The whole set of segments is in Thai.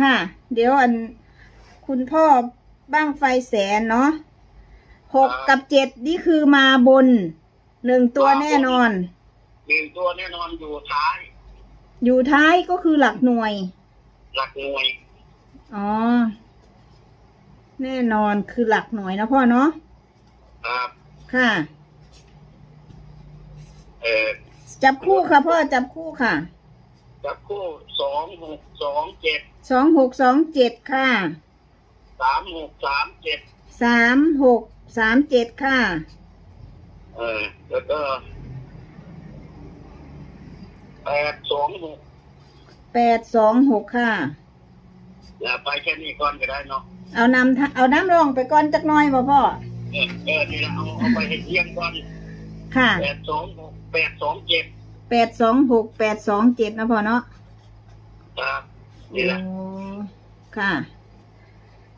ค่ะ เดี๋ยวอันคุณพ่อบ้างไฟแสนเนาะหกกับเจ็ดนี่คือมาบนหนึ่งตัวแน่นอน หนึ่งตัวแน่นอนอยู่ท้าย อยู่ท้ายก็คือหลักหน่วย หลักหน่วย อ๋อ แน่นอนคือหลักหน่วยนะพ่อเนาะครับค่ะ เออจับคู่ค่ะพ่อจับคู่ค่ะ จับคู่สองหกสองเจ็ดสองหกสองเจ็ดค่ะสามหกสามเจ็ดสามหกสามเจ็ดค่ะ เออแล้วก็แปดสองหกแปดสองหกค่ะ อย่าไปแค่นี้ก่อนก็ได้เนาะเอานำทะเอาน้ำรองไปก่อนจักหน้อยบ่พ่อ เออเออนี่ละเอาเอาไปให้เที่ยงก่อนค่ะ แปดสองหกแปดสองเจ็ด แปดสองหกแปดสองเจ็ดนะพ่อเนาะครับนี่แหละโอ้ค่ะ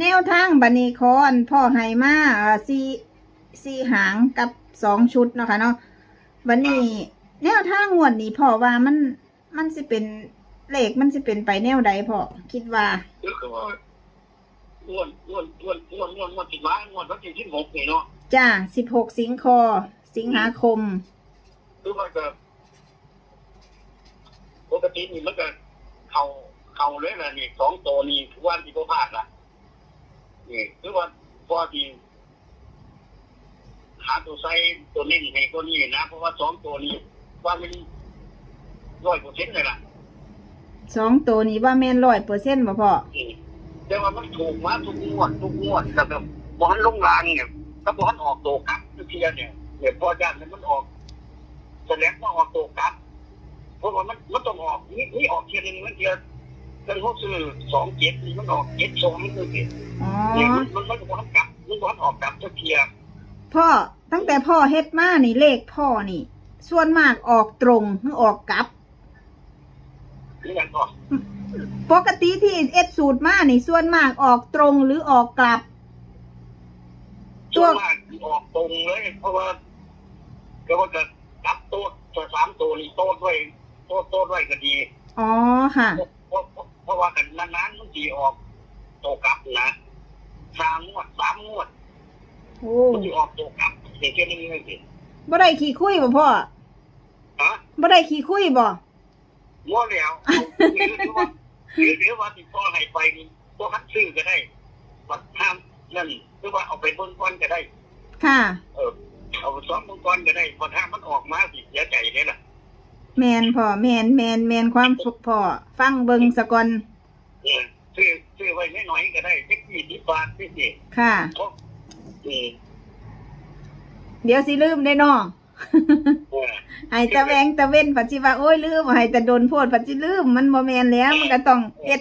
แนวทางบันนี้คอนพ่อไฮมาอ่าสี่สี่หางกับสองชุดเนาะค่ะเนาะบันนี้แนวทางงวดนี้พ่อว่ามันมันสิเป็นเลขมันสิเป็นไปแนวใดพ่อคิดว่าก็คือว่าอ้วนอ้วนอ้วนอ้วนอ้วนอ้วนติดมาอ้วนวันที่ที่หกนี่เนาะจ้าสิบหกสิงคอสิงหาคม คือว่าก็ ปกตินี่มันก็เข่าเข่าเลยล่ะนี่สองตัวนี่คือวันที่เขาพลาดล่ะนี่คือว่าพอดีหาตัวไซตัวนิ่งให้ตัวนี้นะ เพราะว่าสองตัวนี้ว่ามันร้อยเปอร์เซ็นต์เลยล่ะสองตัวนี้ว่าแม่นร้อยเปอร์เซ็นต์บ่พ่ออืมแต่ว่ามันถูกมาทุกงวดทุกงวดแต่แบบบอลลงรางเนี่ยถ้าบอลออกตัวกลับทุกทีเนี่ยเนี่ยพอจานนั้นมันออกแสดงว่าออกตัวกลับ เพราะว่ามันมันต้องออกนี่นี่ออกเทียนหนึงมันเทียนกันเขาซื้อสองเจ็ดนี่มันออกเจ็ดสองมันคือเจ็ดอ๋อเนี่ยมันมันมันบอลกลับมันบอลออกกลับทุกเทียพ่อตั้งแต่พ่อเฮ็ดมานี่เลขพ่อนี่ ส่วนมากออกตรงหรือออกกลับนี่อย่างก็ปกติที่เอ็ดสูตรมานี่ส่วนมากออกตรงหรือออกกลับ ส่วนมากออกตรงเลย เพราะว่าก็ว่าจะกลับตัวตัวสามตัวนี่โต้ด้วย โต้โต้ด้วยก็ดีอ๋อค่ะเพราะเพราะเพราะว่ากันนานๆมันจีออกโตกลับนะสามงวดสามงวดโอ้มันจะออกโตกลับเด็กแค่นี้เลยสิบ่ได้ขี่คุยบ่พ่อฮะบ่ได้ขี่คุยบ่ง้อแล้วเอาหรือหรือว่าหรือหรือว่าติดต่อให้ไปนี่ตัวคัดซื้อก็ได้วัดห้ามนั่นหรือว่าเอาไปเบิ้งก้อนก็ได้ ค่ะ เออเอาไปซ้อมเบิ้งก้อนก็ได้พอถ้ามันออกมาสิเสียใจเลยล่ะ แมนพ่อแมนแมนแมนความสุขพ่อฟังเบิงสะก่อนเออซื้อซื้อไว้ไม่น้อยๆก็ได้เจ็ดยี่สิบบาทนี่สิค่ะ เพราะอืมเดี๋ยวสิลืมได้น้องเออไอ้ตะแวงตะเว้นปัจจิว่าโอ้ยลืมไอ้ตะโดนโพดปัจจิลืมมันบ่แมนแล้ว มันก็ต้องเฮ็ด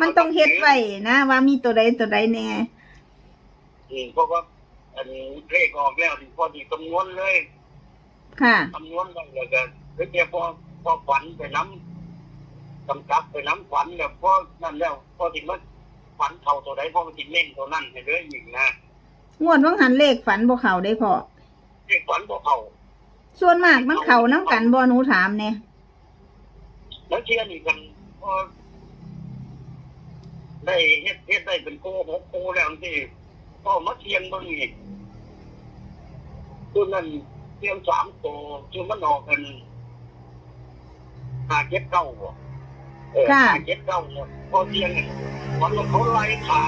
มันต้องเฮ็ดไว้นะ ว่ามีตัวใดตัวใดแน่อืมเพราะว่าอันเลขออกแล้วที่พอดีคำนวณเลยค่ะ คำนวณได้เลยก็ คือเดี๋ยวพอพอฝันไปน้ำกำกับไปน้ำฝันแล้วพอนั่นแล้วพอถึงว่าฝันเท่าตัวใดพอมันติเน่งตัวนั้นไปเลยอีกนะงวดวังหันเลขฝันบ่เข้าได้พ่อเลขฝันพอเข่าส่วนมากมันเข้าน้ำกันบ่หนูถามแน่แล้วเชื่อนี่กันพอได้เฮ็ดเฮ็ดได้เป็นโกหกโกแล้วที่พอมาเทียงเบางอีกตัวนั้นเทียงสามตัวคือมันออกกัน หาเจ็ดเก้าบ่เออหาเจ็ดเก้าเนี่ยพอเทียงเนี่ยวันนั้นเขาไล่ขา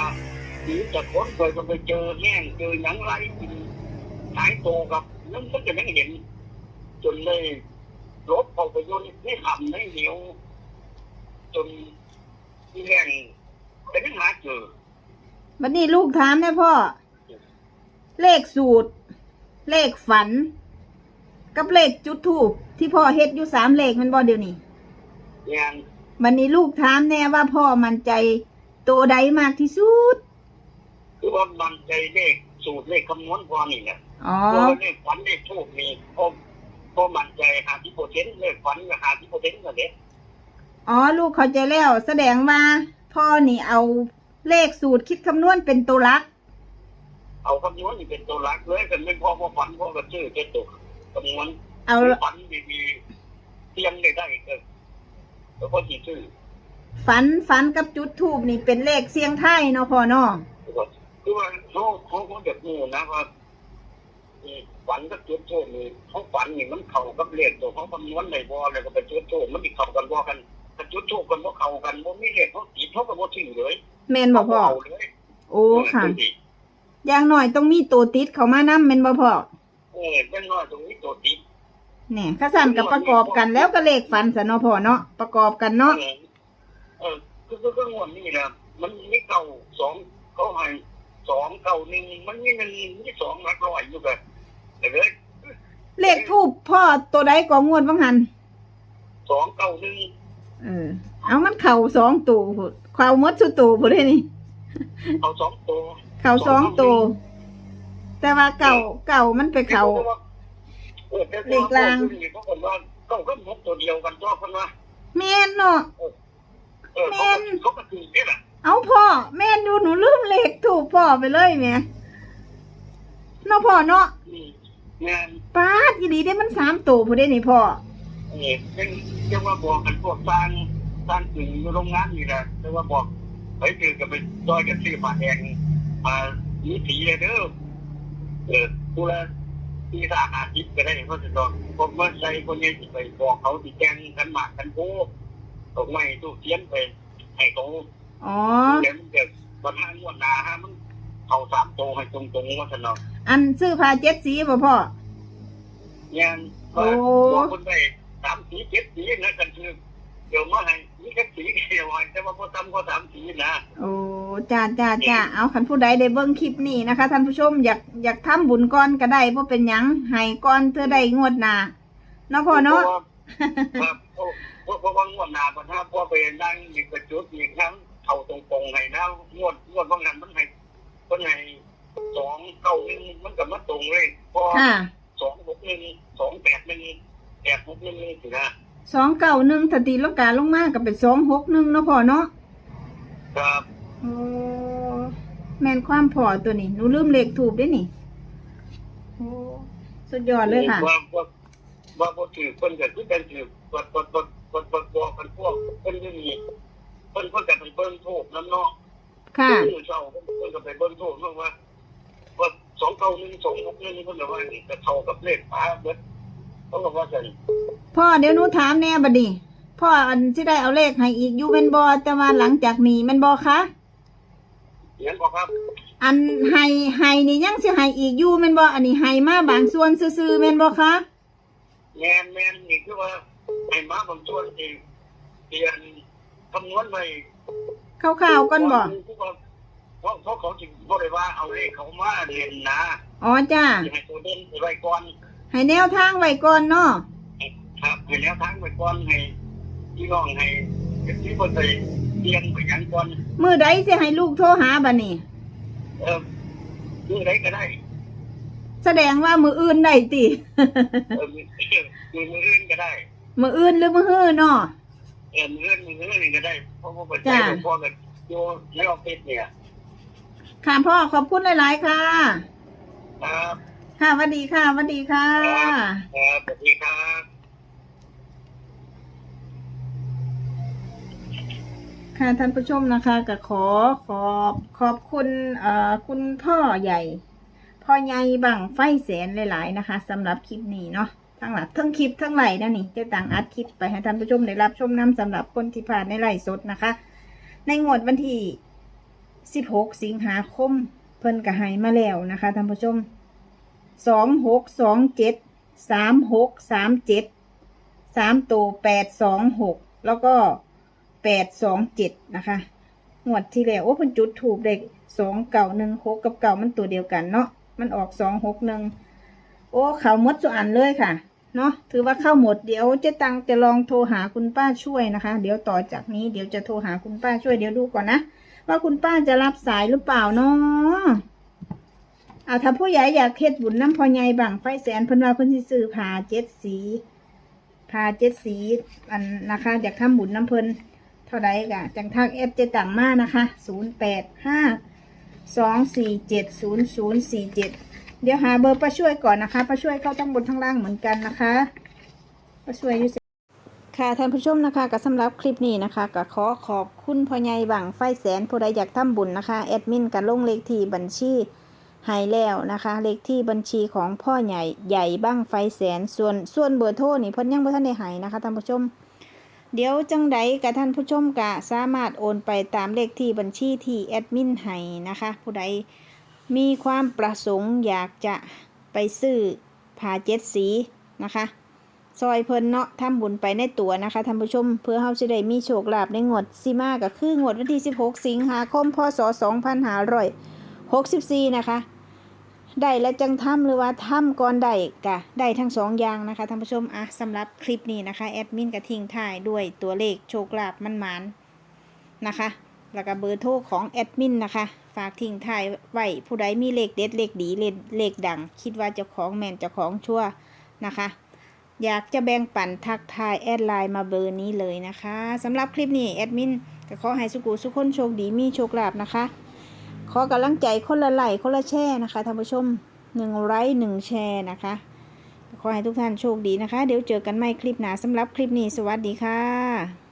หรือจะค้นเคยก็ไปเจอแห้งเจอหยังไล่กินหายโตกับนั่นมันจะไม่เห็น จนเลยลบเข้าไปโยนไม่ทำไม่เหนียว จนที่แรงแต่ไม่หาเจอบัดนี้ลูกถามแม่พ่อ เลขสูตร เลขฝัน กับเลขจุดทูบที่พ่อเฮ็ดอยู่สามเลขแมันบ่เดี๋ยวนี้ งานบัดนี้ลูกถามแน่ว่าพ่อมั่นใจตัวใดมากที่สุด คือว่ามันใจเลขสูตรเลขคำนวณพอนี่แหละอ๋อ เพราะว่าเลขฝันเลขทูกมีพอพอมันใจหาที่โปรเทนเลขฝันกับหาที่โปรเทนกันเด็อ๋อ ลูกเข้าใจแล้ว แสดงว่าพ่อนี่เอาเลขสูตรคิดคำนวณเป็นตัวหลัก เอาคำนวณนี่เป็นตัวหลักเลยกันไม่พอพอฝันพอก็ชื่อเจ็ดตัวคำนวณเอา ฝันดีๆเตรียมได้ได้ก็ แล้วก็จีชื่อฝันฝันกับจุดทูบนี่เป็นเลขเสียงไทายเนาะพ่อเนาะคือว่าเขาเขาเขาแบบนี้นะว่าอีฝันกับจุดโทษนี่เขาฝันนี่มันเข้ากับเลขตัวเขาคำนวณในบ่แล้วก็ไปจุดโทษมันติเข้ากันบ่กันถ้าจุดโทษกันบ่เข้ากันบ่มีเลขเขาติดเขาก็บ่ถือเลยแม่นบ่พ่อเขาเาเลยโอ้ค่ะอย่างน้อยต้องมีตัวติดเข้ามานํแม่นบ่พ่อเออจังน้อยตรงนี้ตัวติด เนี่ยข้าสั่นกับประกอบกันแล้วก็เลขฝันซะเนาะพ่อเนาะประกอบกันเนาะเออเออคือคือคืองวดนี้นะมันมีเก่าสองเขาให้สองเก่าหนึ่งมันมีหนึ่งมีสองหลักร้อยอยู่กันแต่เลยเลขทูบพ่อตัวใดก็งวดบังหันสองเก่าหนึ่งเออ เอามันเข่าสองตัวพุ่นเข่าหมดสุดตัวพุ่นเด้นี่เอาสองตัวเข่าสองตัวแต่ว่าเก่าเก่ามันไปเข่า ออแต่เลขกลางเขาบอกว่าเก้าก็หกตัวเดียวกันชอบกันว่าแม่นเนาะเออเขาก็เขาก็ถือเนี่ยแหละเอาพ่อแม่นดูหนูลืมเลขถูกพ่อไปเลยแหม่เนาะพ่อเนาะอืมงานป้าดอีหลีได้มันสามตัวพุ่นเด้นี่พ่อเออยังยังว่าบอกกันพวกสร้างสร้างถึงอยู่โรงงานนี่แหละแต่ว่าบอกไปเจอกันไปซอยกันซื้อมาแดงมามีสีเลยเด้อเออกูละ ที่สาหาจิตก็ได้เพราะจะต้องผมว่าใส่คนนี้ไปบอกเขาที่แจ้งกันหมากกันโก้ตรงไม่ตู้เทียนไปให้เขาอ๋อเดี๋ยวมันเกิดปัญหางวดหนาฮะมันเขาสามโตวให้ตรงๆว่าสนองอันซื้อผ้าเจ็ดสีบ่พ่อยังโอ้บอกคนไปสามสีเจ็ดสีนะกันคือเดี๋ยวมาให้ นี่แค่สีเดียวแต่ว่าพอทำก็สามสีนะโอ้จ้าจ้าจ้าเอาคันผู้ใดได้เบิ่งคลิปนี้นะคะท่านผู้ชมอยากอยากทำบุญก่อนก็ได้บ่เป็นหยังให้ก่อนเธอได้งวดหนาเนาะพ่อเนาะเพราะเพราะเพว่างวดหนาปัญหาพอไปนั่งอีกระจุดอีครั้งเขาตรงๆให้นะงวดงวดบางนั้นมันให้คนให้สองเก้าหนึ่งมันกับมาตรงเลยพอสองหกหนึ่งสองแปดหนึ่งแปดหกหนึ่งนี่สินะ สองเก้าหนึ่งถ้าตีลงกาลงมาก็เป็นสองหกหนึ่งเนาะพ่อเนาะครับโอ้แม่นความพอตัวนี้หนูลืมเลขถูกด้วยนี่โอ้สุดยอดเลยค่ะว่าว่าว่าบ่ถือคนก็คือกันถือวัดวัดวัดวัดวัดบอกกันพวกเพิ่นอยู่นี่เพิ่นเพิ่นก็ไปเบิ่งโทษน้ำเนาะค่ะเพิ่นเช้าเพิ่นเพิ่นก็ไปเบิ่งโทษเนาะว่าว่าสองเก้าหนึ่งสองหกหนึ่งเพิ่นก็ว่านี่ก็เท่ากับเลขฟ้าเบิด เขาก็ว่าซั่นพ่อเดี๋ยวหนูถามแน่บัดนี้พ่ออันที่ได้เอาเลขให้อีกอยู่เป็นบอแต่ว่าหลังจากนี้แมันบอคะเห็นบ่ครับ อันให้ให้นี่ยังสิให้อีกอยู่แม่นบ่อันนี้ให้มาบางส่วนซื่อๆแม่นบ่คะแม่นแม่นนี่คือว่าให้มาบางส่วนที่เรียนคำนวณไว้คร่าวๆก่อนบ่เพราะเพราะเขาจึงบ่ได้ว่าเอาเลขเขามาเรียนนะอ๋อจ้าสิให้ตัวเด่นไว้ก่อน ให้แนวทางไว้ก่อนเนาะครับให้แนวทางไว้ก่อนให้พี่น้องให้ที่บ่ได้เรียนไปหยังก่อนมื้อใดสิให้ลูกโทรหาบัดนี้เออคือไรก็ได้ แสดงว่ามื้ออื่นได้ติเออมือมือมืออื่นก็ได้ มื้ออื่นหรือมื้อฮื้อเนาะเออมืออื่นมืออื่นก็ได้เพราะว่าปัจจัจ้ะยหลวงพ่อก็อยู่ในออฟฟิศเนี่ยค่ะพ่อขอบคุณหลาย ๆ ค่ะ ครับ ค่ะสวัสดีค่ะสวัสดีค่ะ ครับสวัสดีครับค่ะท่านผู้ชมนะคะก็ขอขอบขอบคุณเอ่อคุณพ่อใหญ่ พ่อใหญ่บังไฟแสนหลาย ๆ นะคะสำหรับคลิปนี้เนาะทั้งหลักทั้งคลิปทั้งไหลนะนี่จะต่างอัดคลิปไปให้ท่านผู้ชมได้รับชมน้ำสำหรับคนที่ผ่านในไลฟ์สดนะคะ ในงวดวันที่ 16 สิงหาคม เพิ่นก็ให้มาแล้วนะคะท่านผู้ชม 26 27 36 37 3ตัว826แล้วก็แปดสองเจ็ดนะคะงวดที่แล้วโอ้เพิ่นจุดถูกเด็กสองเก่าหนึ่งหกกับเก่ามันตัวเดียวกันเนาะมันออกสองหกหนึ่งโอ้เขาหมดสุอันเลยค่ะเนาะถือว่าเข้าหมดเดี๋ยวเจ๊ตังจะลองโทรหาคุณป้าช่วยนะคะ เดี๋ยวต่อจากนี้เดี๋ยวจะโทรหาคุณป้าช่วยเดี๋ยวดูก่อนนะว่าคุณป้าจะรับสายหรือเปล่าเนาะ เอาถ้าผู้ใหญ่อยากเฮ็ดบุญน้ำพอใหญ่บังไฟแสนเพิ่นว่าเพิ่นสิซื้อผ้าเจ็ดสีผ้าเจ็ดสีอันนะคะอยากทำบุญน้ำเพิ่นเท่าไรกะจังทักเอฟเจต่างมานะคะศูนย์แปดห้าสองสี่เจ็ดศูนย์ศูนย์สี่เจ็ดเดี๋ยวหาเบอร์ป้าช่วยก่อนนะคะป้าช่วยเข้าทั้งบนทั้งล่างเหมือนกันนะคะป้าช่วยอยู่ค่ะท่านผู้ชมนะคะก็สำหรับคลิปนี้นะคะก็ขอขอบคุณพ่อใหญ่บังไฟแสนผู้ใดอยากทำบุญนะคะแอดมินกันลงเลขที่บัญชี ให้แล้วนะคะ เลขที่บัญชีของพ่อใหญ่ใหญ่บ้างไฟแสนส่วนส่วนเบอร์โทรนี่เพิ่นยังบ่ทันได้ให้นะคะท่านผู้ชม เดี๋ยวจังใดกับท่านผู้ชมกะสามารถโอนไปตามเลขที่บัญชีที่แอดมินให้นะคะ ผู้ใดมีความประสงค์อยากจะไปซื้อผ้าเจ็ดสีนะคะซอยเพิ่นเนาะทำบุญไปในตัวนะคะท่านผู้ชม เพื่อเฮาจะได้มีโชคลาภในงวดสิมาก็คืองวดวันที่ 16 สิงหาคมพศ 2564นะคะได้และจังทำหรือว่าทำก่อนได้กะได้ทั้งสองอย่างนะคะท่านผู้ชมอะสำหรับคลิปนี้นะคะแอดมินกระทิ้งท้ายด้วยตัวเลขโชคลาภมันมานนะคะ แล้วก็เบอร์โทรของแอดมินนะคะ ฝากทิ้งท้ายไว้ผู้ใดมีเลขเด็ดเลขดีเลขเลขดัง คิดว่าเจ้าของแมนเจ้าของชั่วนะคะ อยากจะแบ่งปันทักทายแอดไลน์มาเบอร์นี้เลยนะคะสำหรับคลิปนี้แอดมินก็ขอให้สุกุสุขคนโชคดีมีโชคลาภนะคะ ขอกำลังใจคนละไลค์คนละแช่นะคะท่านผู้ชมหนึ่งไลค์หนึ่งแชร์นะคะขอให้ทุกท่านโชคดีนะคะ เดี๋ยวเจอกันใหม่คลิปหน้าสำหรับคลิปนี้สวัสดีค่ะ